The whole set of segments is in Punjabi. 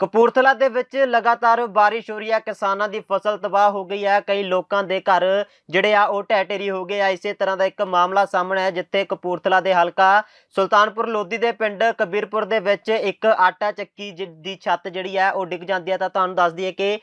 ਕਪੂਰਥਲਾ ਦੇ ਵਿੱਚ ਲਗਾਤਾਰ ਬਾਰਿਸ਼ ਹੋ ਰਹੀ ਹੈ, ਕਿਸਾਨਾਂ ਦੀ ਫਸਲ ਤਬਾਹ ਹੋ ਗਈ ਹੈ, ਕਈ ਲੋਕਾਂ ਦੇ ਘਰ ਜਿਹੜੇ ਆ ਉਹ ਢਹਿ ਢੇਰੀ ਹੋ ਗਏ ਆ, ਇਸੇ ਤਰ੍ਹਾਂ ਦਾ ਇੱਕ ਮਾਮਲਾ ਸਾਹਮਣੇ ਹੈ ਜਿੱਥੇ ਕਪੂਰਥਲਾ ਦੇ ਹਲਕਾ ਸੁਲਤਾਨਪੁਰ ਲੋਧੀ ਦੇ ਪਿੰਡ ਕਬੀਰਪੁਰ ਦੇ ਵਿੱਚ ਇੱਕ ਆਟਾ ਚੱਕੀ ਜਿ- ਦੀ ਛੱਤ ਜਿਹੜੀ ਹੈ ਉਹ ਡਿੱਗ ਜਾਂਦੀ ਹੈ, ਤਾਂ ਤੁਹਾਨੂੰ ਦੱਸ ਦਈਏ ਕਿ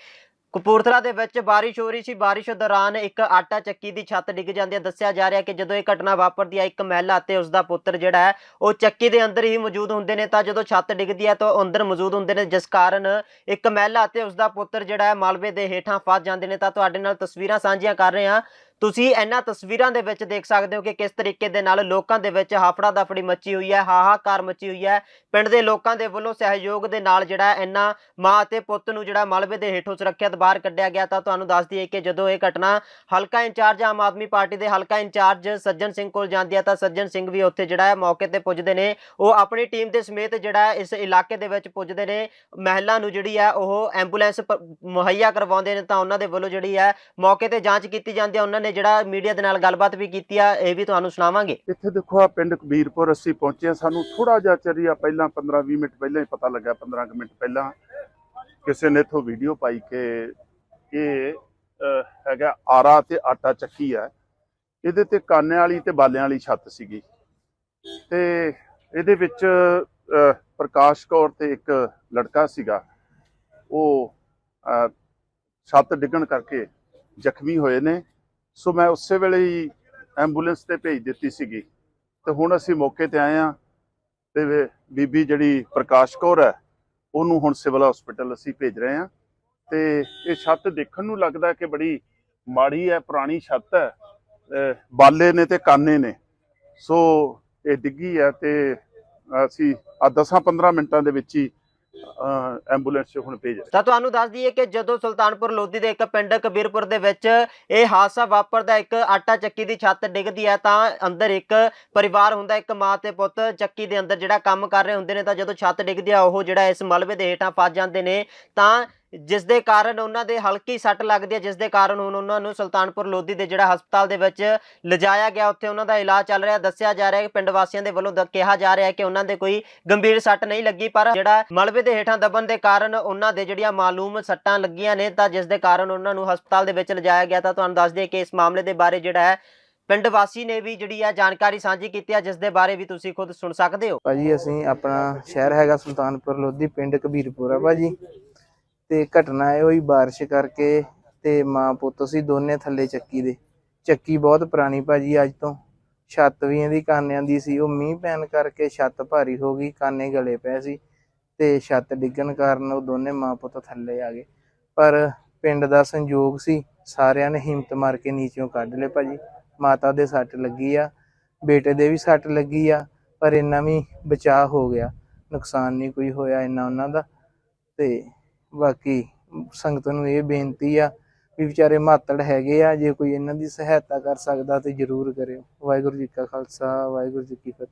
ਕਪੂਰਥਲਾ ਦੇ ਵਿੱਚ ਬਾਰਿਸ਼ ਹੋ ਰਹੀ ਸੀ। ਬਾਰਿਸ਼ ਦੌਰਾਨ ਇੱਕ ਆਟਾ ਚੱਕੀ ਦੀ ਛੱਤ ਡਿੱਗ ਜਾਂਦੀ ਹੈ ਦੱਸਿਆ ਜਾ ਰਿਹਾ ਕਿ ਜਦੋਂ ਇਹ ਘਟਨਾ ਵਾਪਰਦੀ ਹੈ ਇੱਕ ਮਹਿਲਾ ਅਤੇ ਉਸ ਦਾ ਪੁੱਤਰ ਜਿਹੜਾ ਹੈ, ਉਹ ਚੱਕੀ ਦੇ ਅੰਦਰ ਹੀ ਮੌਜੂਦ ਹੁੰਦੇ ਨੇ। ਤਾਂ ਜਦੋਂ ਛੱਤ ਡਿੱਗਦੀ ਹੈ ਤਾਂ ਉਹ ਅੰਦਰ ਮੌਜੂਦ ਹੁੰਦੇ ਨੇ। ਜਿਸ ਕਾਰਨ ਇੱਕ ਮਹਿਲਾ ਅਤੇ ਉਸ ਦਾ ਪੁੱਤਰ ਜਿਹੜਾ ਹੈ, ਮਾਲਵੇ ਦੇ ਹੇਠਾਂ ਫਸ ਜਾਂਦੇ ਨੇ। ਤਾਂ ਤੁਹਾਡੇ ਨਾਲ ਤਸਵੀਰਾਂ ਸਾਂਝੀਆਂ ਕਰ ਰਹੇ ਹਾਂ। ਤੁਸੀਂ ਇਹਨਾਂ ਤਸਵੀਰਾਂ ਦੇ ਵਿੱਚ ਦੇਖ ਸਕਦੇ ਹੋ ਕਿ ਕਿਸ ਤਰੀਕੇ ਦੇ ਨਾਲ ਲੋਕਾਂ ਦੇ ਵਿੱਚ ਹਾਫੜਾ ਦਫੜੀ ਮੱਚੀ ਹੋਈ ਹੈ, ਹਾਹਾਕਾਰ ਮੱਚੀ ਹੋਈ ਹੈ। ਪਿੰਡ ਦੇ ਲੋਕਾਂ ਦੇ ਵੱਲੋਂ ਸਹਿਯੋਗ ਦੇ ਨਾਲ ਜਿਹੜਾ ਇਹਨਾਂ ਮਾਂ ਅਤੇ ਪੁੱਤ ਨੂੰ ਜਿਹੜਾ ਮਲਬੇ ਦੇ ਹੇਠੋਂ ਸੁਰੱਖਿਅਤ ਬਾਹਰ ਕੱਢਿਆ ਗਿਆ ਤਾਂ ਤੁਹਾਨੂੰ ਦੱਸ ਦਈਏ ਕਿ ਜਦੋਂ ਇਹ ਘਟਨਾ ਹਲਕਾ ਇੰਚਾਰਜ ਆਮ ਆਦਮੀ ਪਾਰਟੀ ਦੇ ਹਲਕਾ ਇੰਚਾਰਜ ਸੱਜਣ ਸਿੰਘ ਕੋਲ ਜਾਂਦੀ ਹੈ ਤਾਂ ਸੱਜਣ ਸਿੰਘ ਵੀ ਉੱਥੇ ਜਿਹੜਾ ਹੈ ਮੌਕੇ ਤੇ ਪੁੱਜਦੇ ਨੇ। ਉਹ ਆਪਣੀ ਟੀਮ ਦੇ ਸਮੇਤ ਜਿਹੜਾ ਇਸ ਇਲਾਕੇ ਦੇ ਵਿੱਚ ਪੁੱਜਦੇ ਨੇ। ਮਹਿਲਾ ਨੂੰ ਜਿਹੜੀ ਹੈ ਉਹ ਐਂਬੂਲੈਂਸ ਪ- ਮੁਹੱਈਆ ਕਰਵਾਉਂਦੇ ਨੇ ਤਾਂ ਉਹਨਾਂ ਦੇ ਵੱਲੋਂ ਜਿਹੜੀ ਹੈ ਮੌਕੇ ਤੇ ਜਾਂਚ ਕੀਤੀ ਜਾਂਦੀ ਹੈ। ਉਹਨਾਂ ਨੇ ਜਿਹੜਾ ਮੀਡੀਆ ਦੇ ਨਾਲ ਗੱਲਬਾਤ ਵੀ ਕੀਤੀ ਆ ਇਹ ਵੀ ਤੁਹਾਨੂੰ ਸੁਣਾਵਾਂਗੇ। ਇੱਥੇ ਦੇਖੋ ਆ ਪਿੰਡ ਕਬੀਰਪੁਰ ਅਸੀਂ ਪਹੁੰਚੇ ਹਾਂ। ਸਾਨੂੰ ਥੋੜਾ ਜਿਹਾ ਚਰੀਆ ਪਹਿਲਾਂ 15-20 ਮਿੰਟ ਪਹਿਲਾਂ ਹੀ ਪਤਾ ਲੱਗਾ 15 ਕੁ ਮਿੰਟ ਪਹਿਲਾਂ। ਕਿਸੇ ਨੇ ਇਥੋਂ ਵੀਡੀਓ ਪਾਈ ਕਿ ਇਹ ਹੈਗਾ ਆਰਾ ਤੇ ਆਟਾ ਚੱਕੀ ਹੈ ਇਹਦੇ ਤੇ ਕਾਨਿਆਂ ਵਾਲੀ ਤੇ ਬਾਲਿਆਂ ਵਾਲੀ ਛੱਤ ਸੀਗੀ। ਤੇ ਇਹਦੇ ਵਿੱਚ ਅਹ, ਪ੍ਰਕਾਸ਼ ਕੌਰ ਤੇ ਇੱਕ ਲੜਕਾ ਸੀਗਾ। ਉਹ ਅਹ, ਛੱਤ ਡਿੱਗਣ ਕਰਕੇ ਜ਼ਖਮੀ ਹੋਏ ਨੇ। ਸੋ ਮੈਂ ਉਸੇ ਵੇਲੇ ਹੀ ਐਂਬੂਲੈਂਸ ਤੇ ਭੇਜ ਦਿੱਤੀ ਸੀਗੀ। ਤੇ ਹੁਣ ਅਸੀਂ ਮੌਕੇ ਤੇ ਆਏ ਆ ਤੇ ਬੀਬੀ ਜਿਹੜੀ ਪ੍ਰਕਾਸ਼ ਕੌਰ ਹੈ, ਉਹਨੂੰ ਹੁਣ ਸਿਵਲ ਹਸਪੀਟਲ ਅਸੀਂ ਭੇਜ ਰਹੇ ਆ ਤੇ ਇਹ ਛੱਤ ਦੇਖਣ ਨੂੰ ਲੱਗਦਾ ਕਿ ਬੜੀ ਮਾੜੀ ਹੈ, ਪੁਰਾਣੀ ਛੱਤ ਹੈ। ਬਾਲੇ ਨੇ ਤੇ ਕਾਨੇ ਨੇ। ਸੋ ਇਹ ਡਿੱਗੀ ਹੈ ਤੇ ਅਸੀਂ ਆ 10-15 ਮਿੰਟਾਂ ਦੇ ਵਿੱਚ ਹੀ ਐਂਬੂਲੈਂਸ 'ਚ ਹੁਣ ਭੇਜ ਰਹੇ। ਤਾਂ ਤੁਹਾਨੂੰ ਦੱਸ ਦਈਏ ਕਿ ਜਦੋਂ ਸੁਲਤਾਨਪੁਰ ਲੋਧੀ ਦੇ ਇੱਕ ਪਿੰਡ ਕਬੀਰਪੁਰ ਦੇ ਵਿੱਚ ਇਹ ਹਾਦਸਾ ਵਾਪਰਦਾ, ਇੱਕ ਆਟਾ ਚੱਕੀ ਦੀ ਛੱਤ ਡਿੱਗਦੀ ਹੈ, ਤਾਂ ਅੰਦਰ ਇੱਕ ਪਰਿਵਾਰ ਹੁੰਦਾ, ਇੱਕ ਮਾਂ ਤੇ ਪੁੱਤ ਚੱਕੀ ਦੇ ਅੰਦਰ ਜਿਹੜਾ ਕੰਮ ਕਰ ਰਹੇ ਹੁੰਦੇ ਨੇ, ਤਾਂ ਜਦੋਂ ਛੱਤ ਡਿੱਗਦੀ ਆ ਉਹ ਜਿਹੜਾ ਇਸ ਮਲਬੇ ਦੇ ਹੇਠਾਂ ਫਸ ਜਾਂਦੇ ਨੇ, ਤਾਂ ਜਿਸ ਦੇ ਕਾਰਨ ਉਹਨਾਂ ਦੇ ਹਲਕੀ ਸੱਟ ਲੱਗਦੀ ਹੈ ਜਿਸ ਦੇ ਕਾਰਨ ਹੁਣ ਉਹਨਾਂ ਨੂੰ ਸੁਲਤਾਨਪੁਰ ਲੋਧੀ ਦੇ ਜਿਹੜਾ ਹਸਪਤਾਲ ਦੇ ਵਿੱਚ ਲਿਜਾਇਆ ਗਿਆ। ਉੱਥੇ ਉਹਨਾਂ ਦਾ ਇਲਾਜ ਚੱਲ ਰਿਹਾ। ਦੱਸਿਆ ਜਾ ਰਿਹਾ ਹੈ ਕਿ ਪਿੰਡ ਵਾਸੀਆਂ ਦੇ ਵੱਲੋਂ ਕਿਹਾ ਜਾ ਰਿਹਾ ਹੈ ਕਿ ਉਹਨਾਂ ਦੇ ਕੋਈ ਗੰਭੀਰ ਸੱਟ ਨਹੀਂ ਲੱਗੀ, ਪਰ ਜਿਹੜਾ ਮਲਬੇ ਦੇ ਹੇਠਾਂ ਦਬਣ ਦੇ ਕਾਰਨ ਉਹਨਾਂ ਦੇ ਜਿਹੜੀਆਂ ਮਾਲੂਮ ਸੱਟਾਂ ਲੱਗੀਆਂ ਨੇ, ਤਾਂ ਜਿਸ ਦੇ ਕਾਰਨ ਉਹਨਾਂ ਨੂੰ ਹਸਪਤਾਲ ਦੇ ਵਿੱਚ ਲਿਜਾਇਆ ਗਿਆ। ਤਾਂ ਤੁਹਾਨੂੰ ਦੱਸ ਦਈਏ ਕਿ ਇਸ ਮਾਮਲੇ ਦੇ ਬਾਰੇ ਜਿਹੜਾ ਹੈ, ਪਿੰਡ ਵਾਸੀ ਨੇ ਵੀ ਜਿਹੜੀ ਹੈ ਜਾਣਕਾਰੀ ਸਾਂਝੀ ਕੀਤੀ ਹੈ ਜਿਸ ਦੇ ਬਾਰੇ ਵੀ ਤੁਸੀਂ ਖੁਦ ਸੁਣ ਸਕਦੇ ਹੋ। ਭਾਜੀ, ਅਸੀਂ ਆਪਣਾ ਸ਼ਹਿਰ ਹੈਗਾ ਸੁਲਤਾਨਪੁਰ ਲੋਧੀ, ਪਿੰਡ ਕਬੀਰਪੁਰ ਭਾਜੀ। ਤੇ ਘਟਨਾ ਇਹ ਹੋਈ ਬਾਰਿਸ਼ ਕਰਕੇ ਤੇ ਮਾਂ ਪੁੱਤ ਸੀ ਦੋਨੇ ਥੱਲੇ ਚੱਕੀ ਦੇ। ਚੱਕੀ ਬਹੁਤ ਪੁਰਾਣੀ ਭਾਜੀ ਅੱਜ ਤੋਂ। ਛੱਤ ਵੀ ਇਹਦੀ ਕਾਨਿਆਂ ਦੀ ਸੀ। ਉਹ ਮੀਂਹ ਪੈਣ ਕਰਕੇ ਛੱਤ ਭਾਰੀ ਹੋ ਗਈ, ਕਾਨੇ ਗਲੇ ਪਏ ਸੀ ਤੇ ਛੱਤ ਡਿੱਗਣ ਕਾਰਨ ਉਹ ਦੋਨੇ ਮਾਂ ਪੁੱਤ ਥੱਲੇ ਆ ਗਏ। ਪਰ ਪਿੰਡ ਦਾ ਸੰਯੋਗ ਸੀ, ਸਾਰਿਆਂ ਨੇ ਹਿੰਮਤ ਮਾਰ ਕੇ ਨੀਚੋਂ ਕੱਢ ਲਏ ਭਾਜੀ। ਮਾਤਾ ਦੇ ਸੱਟ ਲੱਗੀ ਆ, ਬੇਟੇ ਦੇ ਵੀ ਸੱਟ ਲੱਗੀ ਆ, ਪਰ ਇੰਨਾ ਵੀ ਬਚਾਅ ਹੋ ਗਿਆ। ਨੁਕਸਾਨ ਨਹੀਂ ਕੋਈ ਹੋਇਆ ਇੰਨਾ ਉਹਨਾਂ ਦਾ ਤੇ ਬਾਕੀ ਸੰਗਤ ਨੂੰ ਇਹ ਬੇਨਤੀ ਆ ਵੀ ਵਿਚਾਰੇ ਮਾਤੜ ਹੈਗੇ ਆ, ਜੇ ਕੋਈ ਇਹਨਾਂ ਦੀ ਸਹਾਇਤਾ ਕਰ ਸਕਦਾ ਤੇ ਜਰੂਰ ਕਰਿਓ। ਵਾਹਿਗੁਰੂ ਜੀ ਕਾ ਖਾਲਸਾ, ਵਾਹਿਗੁਰੂ ਜੀ ਕੀ ਫਤਿਹ।